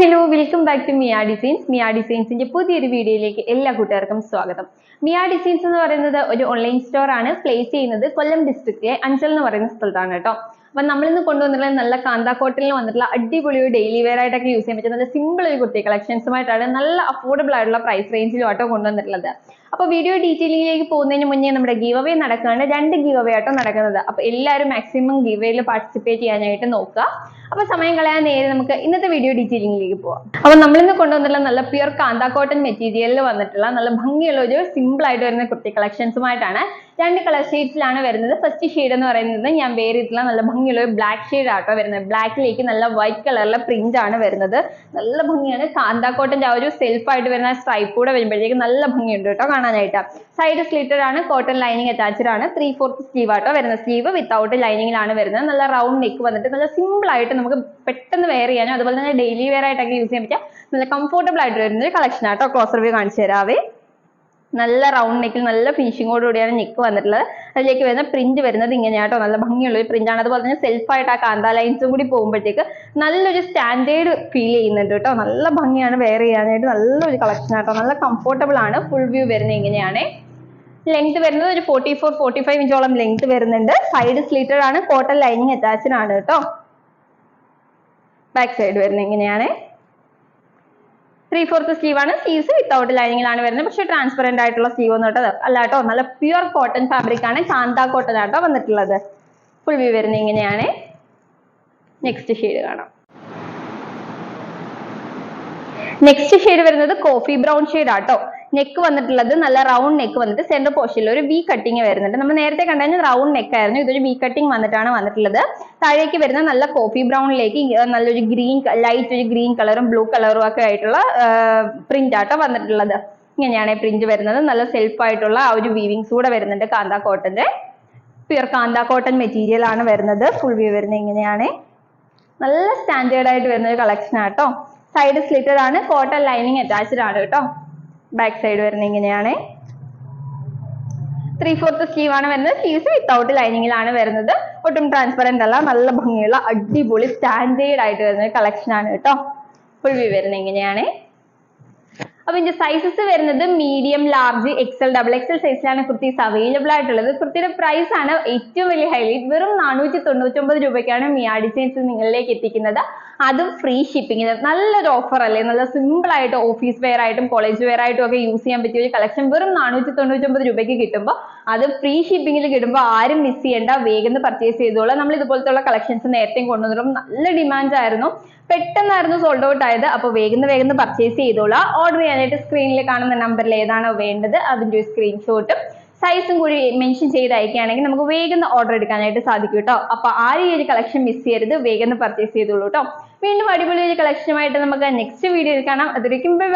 Hello welcome back to Miya designs. Miya ഡിസൈൻസിന്റെ പുതിയൊരു വീഡിയോയിലേക്ക് എല്ലാ കൂട്ടുകാർക്കും സ്വാഗതം. മിയ ഡിസൈൻസ് എന്ന് പറയുന്നത് ഒരു ഓൺലൈൻ സ്റ്റോർ ആണ്. പ്ലേസ് ചെയ്യുന്നത് കൊല്ലം ഡിസ്ട്രിക്റ്റിലെ അഞ്ചൽ എന്ന് പറയുന്ന സ്ഥലത്താണ് കേട്ടോ. അപ്പൊ നമ്മളിന്ന് കൊണ്ടുവന്നിട്ടുള്ള നല്ല കാന്താ കോട്ടണിൽ വന്നിട്ടുള്ള അടിപൊളി ഒരു ഡെയിലി വെയർ ആയിട്ടൊക്കെ യൂസ് ചെയ്യാൻ പറ്റുന്ന നല്ല സിമ്പിൾ ഒരു കുർത്തി കളക്ഷൻസുമായിട്ടാണ് നല്ല അഫോർഡബിൾ ആയിട്ടുള്ള പ്രൈസ് റേഞ്ചിലും ആട്ടോ കൊണ്ടുവന്നിട്ടുള്ളത്. അപ്പൊ വീഡിയോ ഡീറ്റെയിലിംഗിലേക്ക് പോകുന്നതിന് മുന്നേ നമ്മുടെ ഗീവ് അവേ നടക്കുകയാണ്. രണ്ട് ഗീവ് അവേ ആട്ടോ നടക്കുന്നത്. അപ്പൊ എല്ലാവരും മാക്സിമം ഗീവ് വേയിൽ പാർട്ടിസിപ്പേറ്റ് ചെയ്യാനായിട്ട് നോക്കുക. അപ്പൊ സമയം കളയാൻ നേരെ നമുക്ക് ഇന്നത്തെ വീഡിയോ ഡീറ്റെയിലിംഗിലേക്ക് പോവാം. അപ്പൊ നമ്മളിന്ന് കൊണ്ടുവന്നിട്ടുള്ള നല്ല പ്യുർ കാന്താ കോട്ടൺ മെറ്റീരിയലിൽ വന്നിട്ടുള്ള നല്ല ഭംഗിയുള്ള ഒരു സിമ്പിൾ ആയിട്ട് വരുന്ന കുർത്തി കളക്ഷൻസുമായിട്ടാണ് രണ്ട് കളർ ഷെയ്ഡ്സിലാണ് വരുന്നത്. ഫസ്റ്റ് ഷെയ്ഡ് എന്ന് പറയുന്നത് ഞാൻ വേറിയിട്ടുള്ള നല്ല ഭംഗിയുള്ള ഒരു ബ്ലാക്ക് ഷെയ്ഡ് ആട്ടോ വരുന്നത്. ബ്ലാക്കിലേക്ക് നല്ല വൈറ്റ് കളറിലെ പ്രിന്റ് ആണ് വരുന്നത്. നല്ല ഭംഗിയാണ്. കാന്താ കോട്ടന്റെ ആ ഒരു സെൽഫ് ആയിട്ട് വരുന്ന സ്ട്രൈപ്പ് കൂടെ വരുമ്പോഴേക്കും നല്ല ഭംഗിയുണ്ട് കേട്ടോ കാണാനായിട്ട്. സൈഡ് സ്ലിറ്റഡ് ആണ്. കോട്ടൺ ലൈനിങ് അറ്റാച്ച്ഡ് ആണ്. ത്രീ ഫോർത്ത് സ്ലീവ് ആട്ടോ വരുന്നത്. സ്ലീവ് വിത്തൗട്ട് ലൈനിങ്ങിലാണ് വരുന്നത്. നല്ല റൗണ്ട് നെക്ക് വന്നിട്ട് നല്ല സിമ്പിൾ ആയിട്ട് നമുക്ക് പെട്ടെന്ന് വെയർ ചെയ്യാനും അതുപോലെ തന്നെ ഡെയിലി വെയർ ആയിട്ടൊക്കെ യൂസ് ചെയ്യാൻ പറ്റിയ നല്ല കംഫർട്ടബിൾ ആയിട്ട് വരുന്ന ഒരു കളക്ഷൻ ആട്ടോ. ക്ലോസർ വ്യൂ കാണിച്ചു തരാവേ നല്ല റൗണ്ട് നെക്കിൽ നല്ല ഫിനിഷിങ്ങോട് കൂടിയാണ് നെക്ക് വന്നിട്ടുള്ളത്. അതിലേക്ക് വരുന്ന പ്രിന്റ് വരുന്നത് ഇങ്ങനെയാട്ടോ നല്ല ഭംഗിയുള്ള ഒരു പ്രിന്റ് ആണ്. അതുപോലെ തന്നെ സെൽഫ് ആയിട്ട് ആ കാന്താ ലൈൻസും കൂടി പോകുമ്പോഴത്തേക്ക് നല്ലൊരു സ്റ്റാൻഡേർഡ് ഫീൽ ചെയ്യുന്നുണ്ട് കേട്ടോ നല്ല ഭംഗിയാണ് വെയർ ചെയ്യാനായിട്ട്. നല്ലൊരു കളക്ഷൻ ആട്ടോ നല്ല കംഫർട്ടബിൾ ആണ്. ഫുൾ വ്യൂ വരുന്നത് ഇങ്ങനെയാണ്. ലെങ്ത് വരുന്നത് ഒരു ഫോർട്ടി ഫോർ ഫോർട്ടി ഫൈവ് ഇഞ്ചോളം ലെങ്ത് വരുന്നുണ്ട്. സൈഡ് സ്ലീറ്റഡ് ആണ്. കോട്ടൺ ലൈനിങ് അറ്റാച്ച്ഡ് ആണ് കേട്ടോ ബാക്ക് സൈഡ് വരുന്നത് ഇങ്ങനെയാണ്. ത്രീ ഫോർത്ത് സ്ലീവ് ആണ് സ്ലീവ്സ് വിത്തൗട്ട് ലൈനിങ്ങിലാണ് വരുന്നത്. പക്ഷെ ട്രാൻസ്പെറന്റ് ആയിട്ടുള്ള സ്ലീവ് ഒന്നും കേട്ടോ അല്ല നല്ല പ്യുർ കോട്ടൺ ഫാബ്രിക് ആണ് കാന്താ കോട്ടൺ ആട്ടോ വന്നിട്ടുള്ളത്. ഫുൾ വ്യൂ വരുന്നത് ഇങ്ങനെയാണ്. നെക്സ്റ്റ് ഷെയ്ഡ് കാണാം. നെക്സ്റ്റ് ഷെയ്ഡ് വരുന്നത് കോഫി ബ്രൗൺ ഷെയ്ഡ് ആട്ടോ. നെക്ക് വന്നിട്ടുള്ളത് നല്ല റൗണ്ട് നെക്ക് വന്നിട്ട് സെന്റർ പോർഷനിൽ ഒരു വി കട്ടിങ് വരുന്നുണ്ട്. നമ്മൾ നേരത്തെ കണ്ടതിന് റൗണ്ട് നെക്ക് ആയിരുന്നു. ഇതൊരു വി കട്ടിങ് വന്നിട്ടാണ് വന്നിട്ടുള്ളത്. താഴേക്ക് വരുന്ന നല്ല കോഫി ബ്രൗണിലേക്ക് നല്ലൊരു ഗ്രീൻ ലൈറ്റ് ഒരു ഗ്രീൻ കളറും ബ്ലൂ കളറും ഒക്കെ ആയിട്ടുള്ള പ്രിന്റ് ആട്ടോ വന്നിട്ടുള്ളത്. ഇങ്ങനെയാണ് പ്രിന്റ് വരുന്നത്. നല്ല സെൽഫ് ആയിട്ടുള്ള ആ ഒരു വീവിങ്സ് കൂടെ വരുന്നുണ്ട് കാന്ത കോട്ടന്റെ. പ്യുർ കാന്ത കോട്ടൺ മെറ്റീരിയൽ ആണ് വരുന്നത്. ഫുൾ വ്യൂ വരുന്നത് ഇങ്ങനെയാണ്. നല്ല സ്റ്റാൻഡേർഡ് ആയിട്ട് വരുന്ന ഒരു കളക്ഷൻ ആട്ടോ. സൈഡ് സ്ലിറ്റഡ് ആണ്. കോട്ടൺ ലൈനിങ് അറ്റാച്ച്ഡ് ആണ് കേട്ടോ. ബാക്ക് സൈഡ് വരുന്നത് ഇങ്ങനെയാണ്. ത്രീ ഫോർത്ത് സ്ലീവ് ആണ് വരുന്നത്. സ്ലീവ്സ് വിത്തൗട്ട് ലൈനിങ്ങിലാണ് വരുന്നത്. ഒട്ടും ട്രാൻസ്പെറന്റ് അല്ല. നല്ല ഭംഗിയുള്ള അടിപൊളി സ്റ്റാൻഡേർഡ് ആയിട്ട് വരുന്ന കളക്ഷൻ ആണ് കേട്ടോ. ഫുൾ വ്യൂ വരുന്നത് ഇങ്ങനെയാണ്. അപ്പൊ ഇതിന്റെ സൈസസ് വരുന്നത് medium large XL double XL സൈസിലാണ് കുർത്തീസ് അവൈലബിൾ ആയിട്ടുള്ളത്. കുർത്തിയുടെ പ്രൈസ് ആണ് ഏറ്റവും വലിയ ഹൈലൈറ്റ് വെറും നാനൂറ്റി തൊണ്ണൂറ്റൊമ്പത് രൂപയ്ക്കാണ് മിയാ ഡിസൈൻസ് നിങ്ങളിലേക്ക് എത്തിക്കുന്നത്. അതും ഫ്രീ ഷിപ്പിംഗ് നല്ലൊരു ഓഫർ അല്ലേ? നല്ല സിമ്പിൾ ആയിട്ട് ഓഫീസ് വെയർ ആയിട്ടും കോളേജ് വെയർ ആയിട്ടും ഒക്കെ യൂസ് ചെയ്യാൻ പറ്റിയ ഒരു കളക്ഷൻ വെറും നാനൂറ്റി തൊണ്ണൂറ്റൊമ്പത് രൂപയ്ക്ക് കിട്ടുമ്പോൾ അത് ഫ്രീ ഷിപ്പിംഗിൽ കിട്ടുമ്പോൾ ആരും മിസ് ചെയ്യേണ്ട. വേഗം പർച്ചേസ് ചെയ്തോളാം. നമ്മൾ ഇതുപോലത്തെ കളക്ഷൻസ് നേരത്തെയും കൊണ്ടുവന്നിട്ടും നല്ല ഡിമാൻഡ് ആയിരുന്നു. പെട്ടെന്നായിരുന്നു സോൾഡ് ഔട്ട് ആയത്. അപ്പോൾ വേഗം വേഗം പർച്ചേസ് ചെയ്തോളാം. ഓർഡർ ചെയ്യാനായിട്ട് സ്ക്രീനിൽ കാണുന്ന നമ്പറിൽ ഏതാണോ വേണ്ടത് അതിന്റെ ഒരു സ്ക്രീൻഷോട്ടും സൈസും കൂടി മെൻഷൻ ചെയ്ത് അയക്കുകയാണെങ്കിൽ നമുക്ക് വേഗം ഓർഡർ എടുക്കാനായിട്ട് സാധിക്കും കേട്ടോ അപ്പൊ ആരും ഈ ഒരു കളക്ഷൻ മിസ് ചെയ്യരുത് വേഗം പർച്ചേസ് ചെയ്തോളൂ കേട്ടോ വീണ്ടും അടിപൊളി ഒരു കളക്ഷനുമായിട്ട് നമുക്ക് നെക്സ്റ്റ് വീഡിയോയിൽ കാണാം. അതിലേക്കും ബൈ